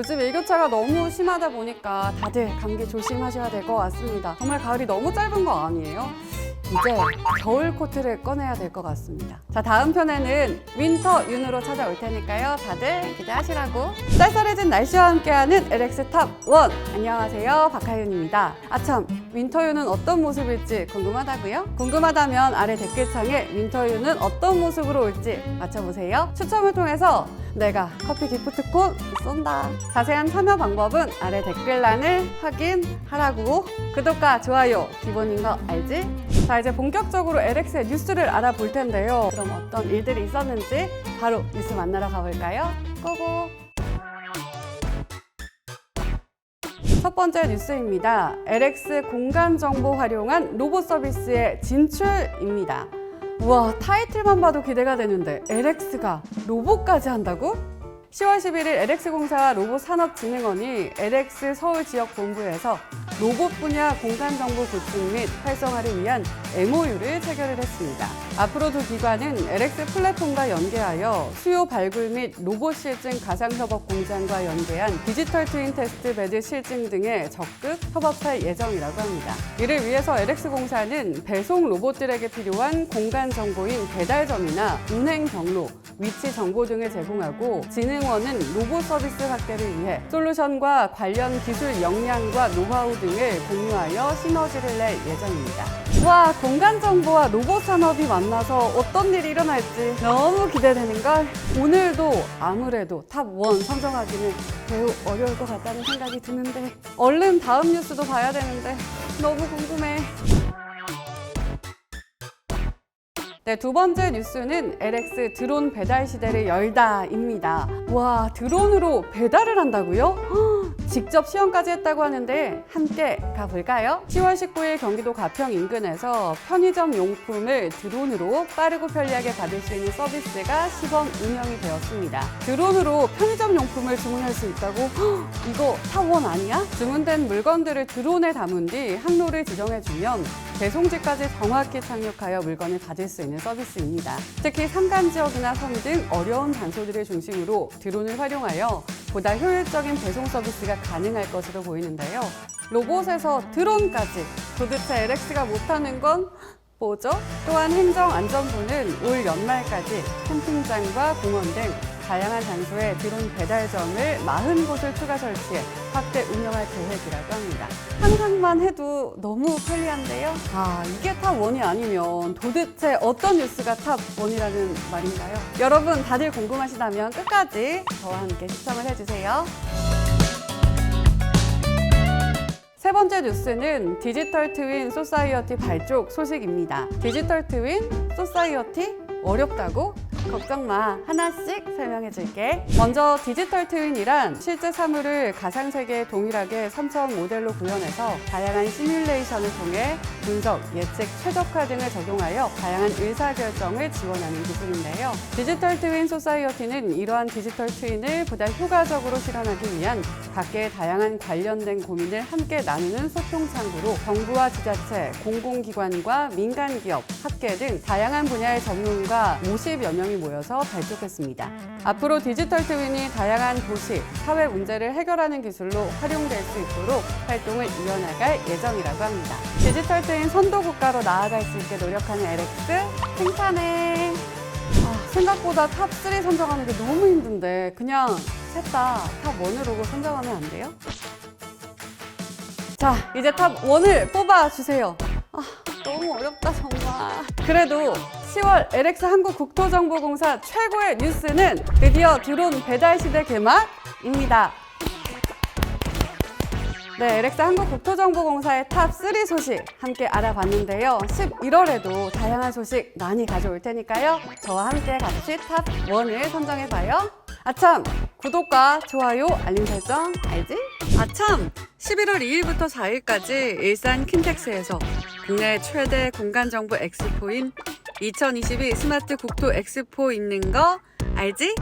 요즘 일교차가 너무 심하다 보니까 다들 감기 조심하셔야 될 것 같습니다. 정말 가을이 너무 짧은 거 아니에요? 이제 겨울 코트를 꺼내야 될 것 같습니다. 자, 다음 편에는 윈터 윤으로 찾아올 테니까요. 다들 기대하시라고. 쌀쌀해진 날씨와 함께하는 LX 탑 1. 안녕하세요. 박하윤입니다. 아참, 윈터윤은 어떤 모습일지 궁금하다고요? 궁금하다면 아래 댓글창에 윈터윤은 어떤 모습으로 올지 맞춰보세요. 추첨을 통해서 내가 커피 기프트콘 쏜다. 자세한 참여 방법은 아래 댓글란을 확인하라고. 구독과 좋아요 기본인 거 알지? 자 이제 본격적으로 LX의 뉴스를 알아볼 텐데요. 그럼 어떤 일들이 있었는지 바로 뉴스 만나러 가볼까요? 고고. 첫 번째 뉴스입니다. LX 공간 정보 활용한 로봇 서비스의 진출입니다. 우와, 타이틀만 봐도 기대가 되는데 LX가 로봇까지 한다고? 10월 11일 LX공사와 로봇산업진흥원이 LX 서울 지역 본부에서 로봇 분야 공간 정보 구축 및 활성화를 위한 MOU를 체결을 했습니다. 앞으로 두 기관은 LX 플랫폼과 연계하여 수요 발굴 및 로봇 실증 가상 협업 공장과 연계한 디지털 트윈 테스트 베드 실증 등에 적극 협업할 예정이라고 합니다. 이를 위해서 LX공사는 배송 로봇들에게 필요한 공간 정보인 배달점이나 운행 경로, 위치 정보 등을 제공하고 진흥원은 로봇 서비스 확대를 위해 솔루션과 관련 기술 역량과 노하우 등을 공유하여 시너지를 낼 예정입니다. 와, 공간 정보와 로봇 산업이 만나서 어떤 일이 일어날지 너무 기대되는걸. 오늘도 아무래도 탑1 선정하기는 매우 어려울 것 같다는 생각이 드는데 얼른 다음 뉴스도 봐야 되는데 너무 궁금해. 네, 두 번째 뉴스는 LX 드론 배달 시대를 열다입니다. 와, 드론으로 배달을 한다고요? 헉, 직접 시험까지 했다고 하는데 함께 가볼까요? 10월 19일 경기도 가평 인근에서 편의점 용품을 드론으로 빠르고 편리하게 받을 수 있는 서비스가 시범 운영이 되었습니다. 드론으로 편의점 용품을 주문할 수 있다고? 헉, 이거 타원 아니야? 주문된 물건들을 드론에 담은 뒤 항로를 지정해주면 배송지까지 정확히 착륙하여 물건을 받을 수 있는 서비스입니다. 특히 산간 지역이나 섬 등 어려운 장소들을 중심으로 드론을 활용하여 보다 효율적인 배송 서비스가 가능할 것으로 보이는데요. 로봇에서 드론까지 도대체 LX가 못하는 건 뭐죠? 또한 행정안전부는 올 연말까지 캠핑장과 공원 등 다양한 장소에 드론 배달점을 40곳을 추가 설치해 확대 운영할 계획이라고 합니다. 상상만 해도 너무 편리한데요? 아, 이게 탑 1이 아니면 도대체 어떤 뉴스가 탑 1이라는 말인가요? 여러분 다들 궁금하시다면 끝까지 저와 함께 시청을 해주세요. 세 번째 뉴스는 디지털 트윈 소사이어티 발족 소식입니다. 디지털 트윈 소사이어티 어렵다고? 걱정 마. 하나씩 설명해 줄게. 먼저 디지털 트윈이란 실제 사물을 가상 세계에 동일하게 3차원 모델로 구현해서 다양한 시뮬레이션을 통해 분석, 예측, 최적화 등을 적용하여 다양한 의사결정을 지원하는 기술인데요. 디지털 트윈 소사이어티는 이러한 디지털 트윈을 보다 효과적으로 실현하기 위한 각계의 다양한 관련된 고민을 함께 나누는 소통 창구로 정부와 지자체, 공공기관과 민간 기업, 학계 등 다양한 분야의 전문가 50여 명이 모여서 발족했습니다. 앞으로 디지털 트윈이 다양한 도시, 사회 문제를 해결하는 기술로 활용될 수 있도록 활동을 이어나갈 예정이라고 합니다. 디지털 트윈 선도 국가로 나아갈 수 있게 노력하는 LX 칭찬해. 아, 생각보다 탑3 선정하는 게 너무 힘든데 그냥 셋 다 탑 1으로 선정하면 안 돼요? 자, 이제 탑 1을 뽑아주세요. 아, 너무 어렵다, 정말. 그래도 10월 LX 한국 국토정보공사 최고의 뉴스는 드디어 드론 배달 시대 개막입니다. 네, LX 한국국토정보공사의 탑3 소식 함께 알아봤는데요. 11월에도 다양한 소식 많이 가져올 테니까요. 저와 함께 같이 탑 1을 선정해봐요. 아참! 구독과 좋아요, 알림 설정 알지? 아참! 11월 2일부터 4일까지 일산 킨텍스에서 국내 최대 공간정보 엑스포인 2022 스마트 국토 엑스포 있는 거 알지?